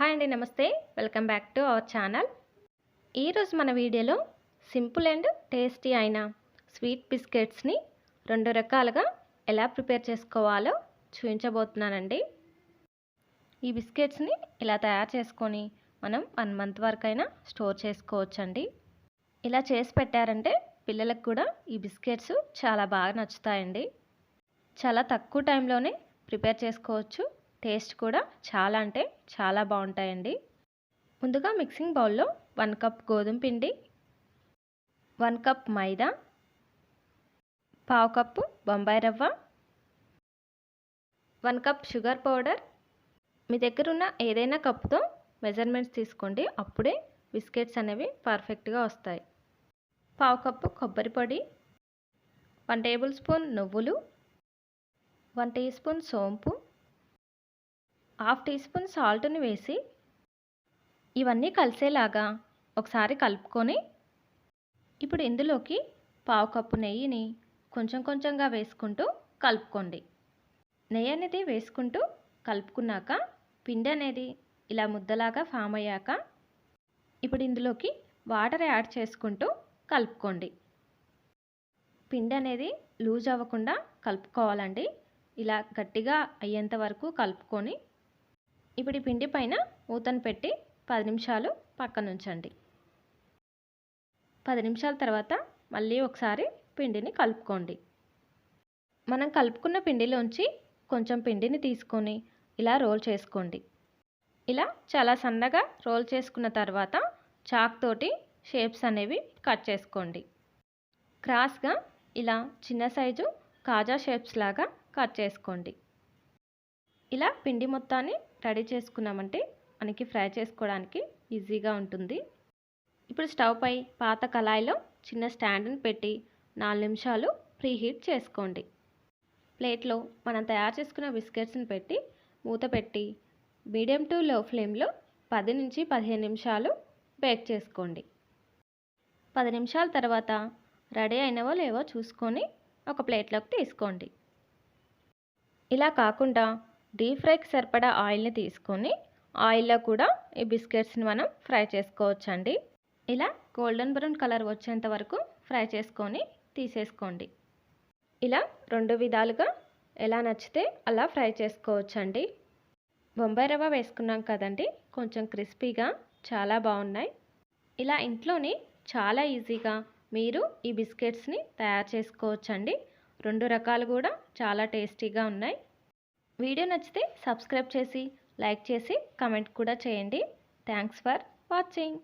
Hi అండి నమస్తే. Welcome back to our channel. ఈరోజు మన వీడియోలో సింపుల్ అండ్ టేస్టీ అయిన స్వీట్ బిస్కెట్స్ని రెండు రకాలుగా ఎలా ప్రిపేర్ చేసుకోవాలో చూపించబోతున్నానండి. ఈ బిస్కెట్స్ని ఇలా తయారు చేసుకొని మనం వన్ మంత్ వరకైనా స్టోర్ చేసుకోవచ్చండి. ఇలా చేసి పెట్టారంటే పిల్లలకు కూడా ఈ బిస్కెట్స్ చాలా బాగా నచ్చుతాయండి. చాలా తక్కువ టైంలోనే ప్రిపేర్ చేసుకోవచ్చు. టేస్ట్ కూడా చాలా అంటే చాలా బాగుంటాయండి. ముందుగా మిక్సింగ్ బౌల్లో వన్ కప్ గోధుమ పిండి వన్ కప్ మైదా పావు కప్పు బొంబాయి రవ్వ వన్ కప్ షుగర్ పౌడర్. మీ దగ్గర ఉన్న ఏదైనా కప్తో మెజర్మెంట్స్ తీసుకోండి అప్పుడే బిస్కెట్స్ అనేవి పర్ఫెక్ట్గా వస్తాయి. పావు కప్పు కొబ్బరి పొడి వన్ టేబుల్ స్పూన్ నువ్వులు వన్ టీ స్పూన్ సోంపు హాఫ్ టీ స్పూన్ సాల్ట్ని వేసి ఇవన్నీ కలిసేలాగా ఒకసారి కలుపుకొని ఇప్పుడు ఇందులోకి పావు కప్పు నెయ్యిని కొంచెం కొంచెంగా వేసుకుంటూ కలుపుకోండి. నెయ్యి అనేది వేసుకుంటూ కలుపుకున్నాక పిండి అనేది ఇలా ముద్దలాగా ఫామ్ అయ్యాక ఇప్పుడు ఇందులోకి వాటర్ యాడ్ చేసుకుంటూ కలుపుకోండి. పిండి అనేది లూజ్ అవ్వకుండా కలుపుకోవాలండి. ఇలా గట్టిగా అయ్యేంత వరకు కలుపుకొని ఇప్పుడు ఈ పిండి పైన ఊతను పెట్టి పది నిమిషాలు పక్కన ఉంచండి. పది నిమిషాల తర్వాత మళ్ళీ ఒకసారి పిండిని కలుపుకోండి. మనం కలుపుకున్న పిండిలోంచి కొంచెం పిండిని తీసుకొని ఇలా రోల్ చేసుకోండి. ఇలా చాలా సన్నగా రోల్ చేసుకున్న తర్వాత చాక్ తోటి షేప్స్ అనేవి కట్ చేసుకోండి. క్రాస్గా ఇలా చిన్న సైజు కాజా షేప్స్ లాగా కట్ చేసుకోండి. ఇలా పిండి మొత్తాన్ని రెడీ చేసుకున్నామంటే మనకి ఫ్రై చేసుకోవడానికి ఈజీగా ఉంటుంది. ఇప్పుడు స్టవ్ పై పాత కళాయిలో చిన్న స్టాండ్ని పెట్టి నాలుగు నిమిషాలు ప్రీ హీట్ చేసుకోండి. ప్లేట్లో మనం తయారు చేసుకున్న బిస్కెట్స్ని పెట్టి మూత పెట్టి మీడియం టు లో ఫ్లేమ్లో పది నుంచి పదిహేను నిమిషాలు బేక్ చేసుకోండి. పది నిమిషాల తర్వాత రెడీ అయినవో లేవో చూసుకొని ఒక ప్లేట్లోకి తీసుకోండి. ఇలా కాకుండా డీప్ ఫ్రైకి సరిపడా ఆయిల్ని తీసుకొని ఆయిల్లో కూడా ఈ బిస్కెట్స్ని మనం ఫ్రై చేసుకోవచ్చండి. ఇలా గోల్డెన్ బ్రౌన్ కలర్ వచ్చేంత వరకు ఫ్రై చేసుకొని తీసేసుకోండి. ఇలా రెండు విధాలుగా ఎలా నచ్చితే అలా ఫ్రై చేసుకోవచ్చండి. బొంబాయి రవ్వ వేసుకున్నాం కదండి కొంచెం క్రిస్పీగా చాలా బాగున్నాయి. ఇలా ఇంట్లోనే చాలా ఈజీగా మీరు ఈ బిస్కెట్స్ని తయారు చేసుకోవచ్చండి. రెండు రకాలు కూడా చాలా టేస్టీగా ఉన్నాయి. వీడియో నచ్చితే సబ్స్క్రైబ్ చేసి లైక్ చేసి కమెంట్ కూడా చేయండి. Thanks for watching